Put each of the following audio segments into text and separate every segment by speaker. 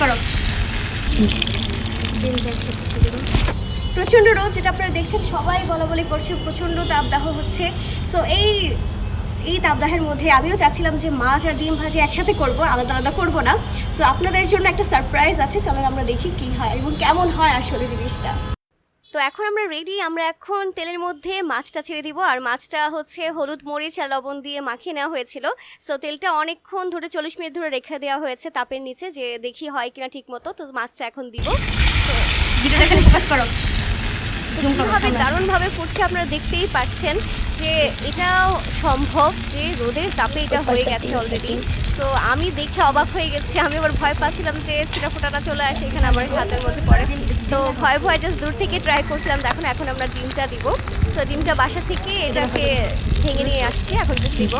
Speaker 1: করো। প্রচণ্ড রোদ, যেটা আপনারা দেখছেন, সবাই বলা বলি করছে, প্রচণ্ড তাপদাহ হচ্ছে। সো এই এই তাপদাহের মধ্যে আমিও চাচ্ছিলাম যে মাছ আর ডিম ভাজি একসাথে করব, আলাদা আলাদা করব না। সো আপনাদের জন্য একটা সারপ্রাইজ আছে, চলেন আমরা দেখি কি হয় এবং কেমন হয় আসলে জিনিসটা। তো এখন আমরা রেডি আমরা এখন তেলের মধ্যে মাছটা ছেড়ে দিব। আর মাছটা হচ্ছে হলুদ মরিচ আর লবণ দিয়ে মাখিয়ে নেওয়া হয়েছিল। সো তেলটা অনেকক্ষণ ধরে চল্লিশ মিনিট ধরে রেখে দেওয়া হয়েছে তাপের নিচে যে দেখি হয় কিনা ঠিক মতো তো মাছটা এখন দিব। কীভাবে দারুণভাবে ফুটছে আপনারা দেখতেই পাচ্ছেন। যে এটাও সম্ভব যে রোদের তাপে এটা হয়ে গেছে অলরেডি তো আমি দেখে অবাক হয়ে গেছি। আমি আবার ভয় পাচ্ছিলাম যে ছিটাফোটাটা চলে আসে এখানে আমার হাতের মধ্যে পড়ে। তো ভয় ভয় জাস্ট দূর থেকে ট্রাই করছিলাম। দেখুন এখন আমরা ডিমটা দিব। তো ডিমটা বাসা থেকে এটাকে ভেঙে নিয়ে আসছি। এখন জাস্ট দিব।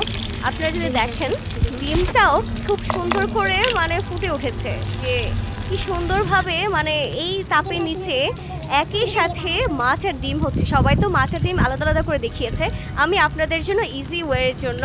Speaker 1: আপনারা যদি দেখেন ডিমটাও খুব সুন্দর করে মানে ফুটে উঠেছে। যে কি সুন্দরভাবে মানে এই তাপের নিচে একই সাথে মাছ আর ডিম হচ্ছে। সবাই তো মাছ আর ডিম আলাদা আলাদা করে দেখিয়েছে। আমি আপনাদের জন্য ইজি ওয়ের জন্য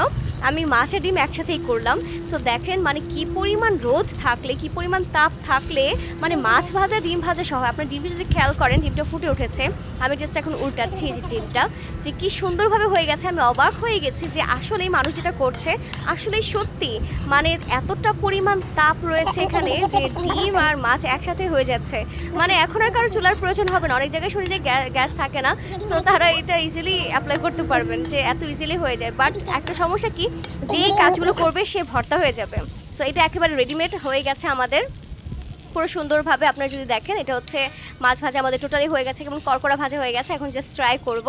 Speaker 1: আমি মাছ আর ডিম একসাথেই করলাম। সো দেখেন মানে কি পরিমাণ রোদ থাকলে, কি পরিমাণ তাপ থাকলে মানে মাছ ভাজা, ডিম ভাজা সহ, আপনার ডিমটা যদি খেয়াল করেন, ডিমটা ফুটে উঠেছে। আমি জাস্ট এখন উল্টাচ্ছি এই যে ডিমটা। যে কি সুন্দরভাবে হয়ে গেছে, আমি অবাক হয়ে গেছি যে আসলে মানুষ যেটা করছে আসলে সত্যি মানে এতটা পরিমাণ তাপ রয়েছে এখানে যে ডিম আর মাছ একসাথে হয়ে যাচ্ছে। মানে এখন আর কারও চুলার প্রয়োজন হবে না। অনেক জায়গায় শুনি যে গ্যাস থাকে না। সো তারা এটা ইজিলি অ্যাপ্লাই করতে পারবেন যে এত ইজিলি হয়ে যায়। বাট একটা সমস্যা কি? যেই কাজগুলো করবে, সে ভর্তা হয়ে যাবে। সো এটা একেবারে রেডিমেড হয়ে গেছে আমাদের। পুরো সুন্দরভাবে আপনারা যদি দেখেন, এটা হচ্ছে মাছ ভাজা আমাদের টোটালি হয়ে গেছে এবং কড়কড়া ভাজা হয়ে গেছে। এখন জাস্ট ট্রাই করব।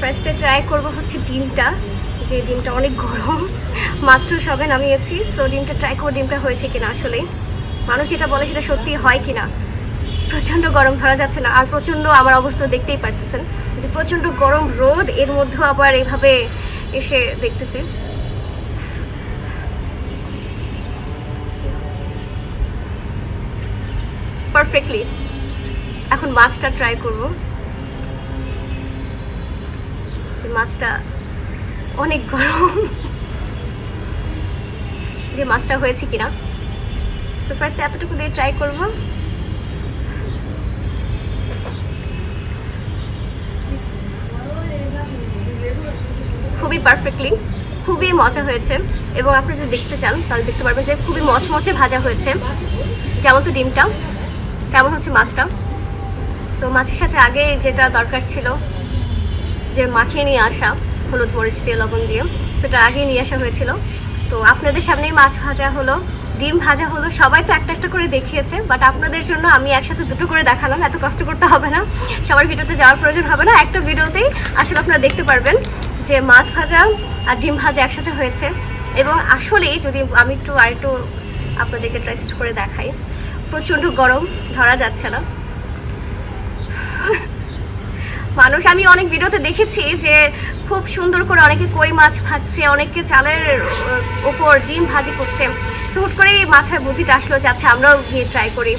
Speaker 1: ফার্স্টে ট্রাই করব হচ্ছে ডিমটা। যে ডিমটা অনেক গরম, মাত্র সবে নামিয়েছি সো ডিমটা ট্রাই করব, ডিমটা হয়েছে কিনা আসলে মানুষ যেটা বলে সেটা সত্যি হয় কিনা? প্রচণ্ড গরম, ধরা যাচ্ছে না। আর প্রচণ্ড আমার অবস্থা দেখতেই পারতেছেন। যে প্রচণ্ড গরম রোদ, এর মধ্যেও আবার এভাবে এসে দেখতেছি। পারফেক্টলি এখন মাছটা ট্রাই করব। যে মাছটা অনেক গরম। যে মাছটা হয়েছে কিনা। তো ফার্স্ট এতটুকু দিয়ে ট্রাই করব। খুবই পারফেক্টলি খুবই মজা হয়েছে। এবং আপনি যদি দেখতে চান, তাহলে দেখতে পারবেন যে খুবই মচমচে ভাজা হয়েছে। যেমন তো ডিমটা? তেমন হচ্ছে মাছটা? তো মাছের সাথে আগে যেটা দরকার ছিল, যে মাখিয়ে নিয়ে আসা। হলুদ মরিচ দিয়ে, লবণ দিয়ে। সেটা আগে নিয়ে আসা হয়েছিল। তো আপনাদের সামনেই মাছ ভাজা হলো, ডিম ভাজা হলো। সবাই তো একটা একটা করে দেখিয়েছে বাট আপনাদের জন্য আমি একসাথে দুটো করে দেখালাম। এত কষ্ট করতে হবে না। সবার ভিডিওতে যাওয়ার প্রয়োজন হবে না। একটা ভিডিওতেই আসলে আপনারা দেখতে পারবেন যে মাছ ভাজা আর ডিম ভাজা একসাথে হয়েছে। এবং আসলেই যদি আমি একটু আর একটু আপনাদেরকে টেস্ট করে দেখাই, প্রচণ্ড গরম, ধরা যাচ্ছে না। মানুষ, আমি অনেক ভিডিওতে দেখেছি যে খুব সুন্দর করে অনেকে কই মাছ ভাজছে, অনেকে চালের ওপর ডিম ভাজি করছে। হুট করেই মাথায় বুদ্ধিটা আসলো যে আচ্ছা আমরাও গিয়ে ট্রাই করি।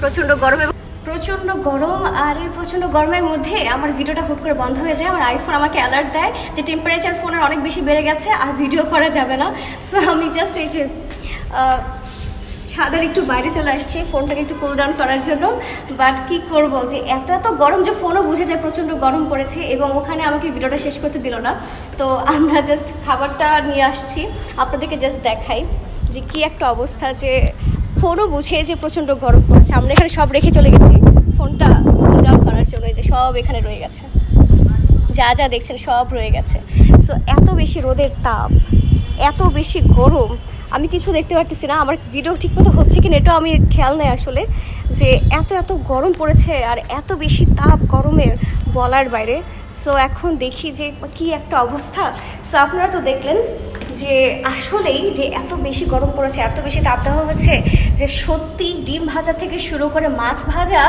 Speaker 1: প্রচণ্ড গরম প্রচণ্ড গরম আর এই প্রচণ্ড গরমের মধ্যে আমার ভিডিওটা হুট করে বন্ধ হয়ে যায়। আমার আইফোন আমাকে অ্যালার্ট দেয় যে টেম্পারেচার ফোনের অনেক বেশি বেড়ে গেছে আর ভিডিও করা যাবে না। সো আমি জাস্ট এই যে ছাদের একটু বাইরে চলে আসছি, ফোনটাকে একটু কুল ডাউন করার জন্য। বাট কি করব যে, এত এত গরম যে ফোনও বুঝে যায়, প্রচণ্ড গরম পড়েছে এবং ওখানে আমাকে ভিডিওটা শেষ করতে দিল না। তো আমরা জাস্ট খাবারটা নিয়ে আসছি। আপনাদেরকে জাস্ট দেখাই যে কি একটা অবস্থা যে ফোনও বুঝে যে প্রচণ্ড গরম পড়েছে। আমরা এখানে সব রেখে চলে গেছি। ফোনটা কুল ডাউন করার জন্য যে সব এখানে রয়ে গেছে। যা যা দেখছেন সব রয়ে গেছে। সো এত বেশি রোদের তাপ, এত বেশি গরম আমি কিছু দেখতে পারতেছি না, আমার ভিডিও ঠিকমতো হচ্ছে কি না এটাও আমি খেয়াল নেই আসলে, যে এত এত গরম পড়েছে আর এত বেশি তাপ গরমের বলার বাইরে। সো এখন দেখি যে কি একটা অবস্থা। সো আপনারা তো দেখলেন যে আসলেই যে এত বেশি গরম পড়েছে, এত বেশি তাপদাহ হচ্ছে, যে সত্যি ডিম ভাজা থেকে শুরু করে মাছ ভাজা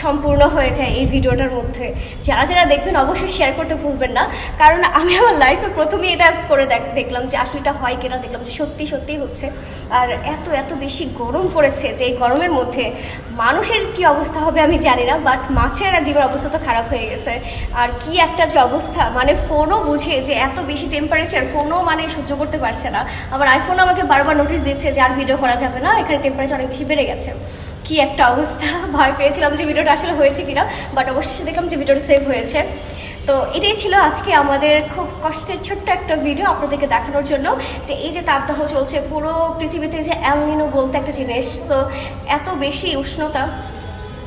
Speaker 1: সম্পূর্ণ হয়ে যায় এই ভিডিওটার মধ্যে। যারা যারা দেখবেন অবশ্যই শেয়ার করতে ভুলবেন না, কারণ আমি আমার লাইফে প্রথমেই এটা করে দেখ- দেখলাম যে আসলে এটা হয় কিনা, দেখলাম যে সত্যি সত্যি হচ্ছে। আর এত এত বেশি গরম পড়েছে যে এই গরমের মধ্যে মানুষের কি অবস্থা হবে আমি জানি না বাট মাছের আর ডিমের অবস্থা তো খারাপ হয়ে গেছে। আর কি একটা যে অবস্থা মানে ফোনও বুঝে যে এত বেশি টেম্পারেচার ফোনও মানে সহ্য করতে পারছে না। আমার আইফোন আমাকে বারবার নোটিশ দিচ্ছে যে আর ভিডিও করা যাবে না, এখানে টেম্পারেচার অনেক বেশি বেড়ে গেছে। কি একটা অবস্থা, ভয় পেয়েছিলাম যে ভিডিওটা আসলে হয়েছে কিনা বাট অবশ্যই দেখলাম যে ভিডিওটা সেভ হয়েছে। তো এটাই ছিল আজকে আমাদের খুব কষ্টের ছোট্ট একটা ভিডিও আপনাদেরকে দেখানোর জন্য, যে এই যে তাপদাহ চলছে, পুরো পৃথিবীতে যে অ্যালনিনো বলতে একটা জিনিস, তো এত বেশি উষ্ণতা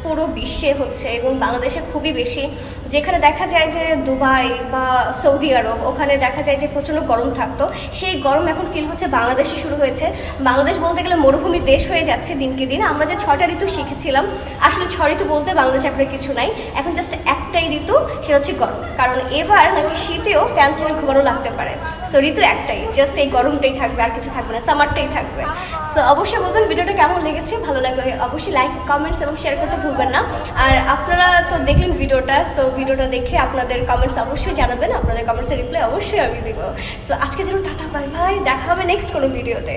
Speaker 1: পুরো বিশ্বে হচ্ছে এবং বাংলাদেশে খুবই বেশি। যেখানে দেখা যায় যে দুবাই বা সৌদি আরব, ওখানে দেখা যায় যে প্রচণ্ড গরম থাকতো। সেই গরম এখন ফিল হচ্ছে বাংলাদেশে শুরু হয়েছে। বাংলাদেশ বলতে গেলে মরুভূমি দেশ হয়ে যাচ্ছে দিনকে দিন। আমরা যে ছটা ঋতু শিখেছিলাম, আসলে ছ ঋতু বলতে বাংলাদেশে আপনার কিছু নাই। এখন জাস্ট একটাই সেটা হচ্ছে গরম। কারণ এবার নাকি শীতেও ফ্যান ছেড়ে ঘুমানো লাগতে পারে। সো ঋতু একটাই। জাস্ট এই গরমটাই থাকবে, আর কিছু থাকবে না। সামারটাই থাকবে। সো অবশ্যই বলবেন ভিডিওটা কেমন লেগেছে? ভালো লাগলে অবশ্যই লাইক কমেন্টস এবং শেয়ার করতে ভুলবেন না। আর আপনারা তো দেখলেন ভিডিওটা সো ভিডিওটা দেখে আপনাদের কমেন্টস অবশ্যই জানাবেন। আপনাদের কমেন্টসের রিপ্লাই অবশ্যই আমি দেবো। সো আজকে যেন টাটা বাই বাই দেখা হবে নেক্সট কোনো ভিডিওতে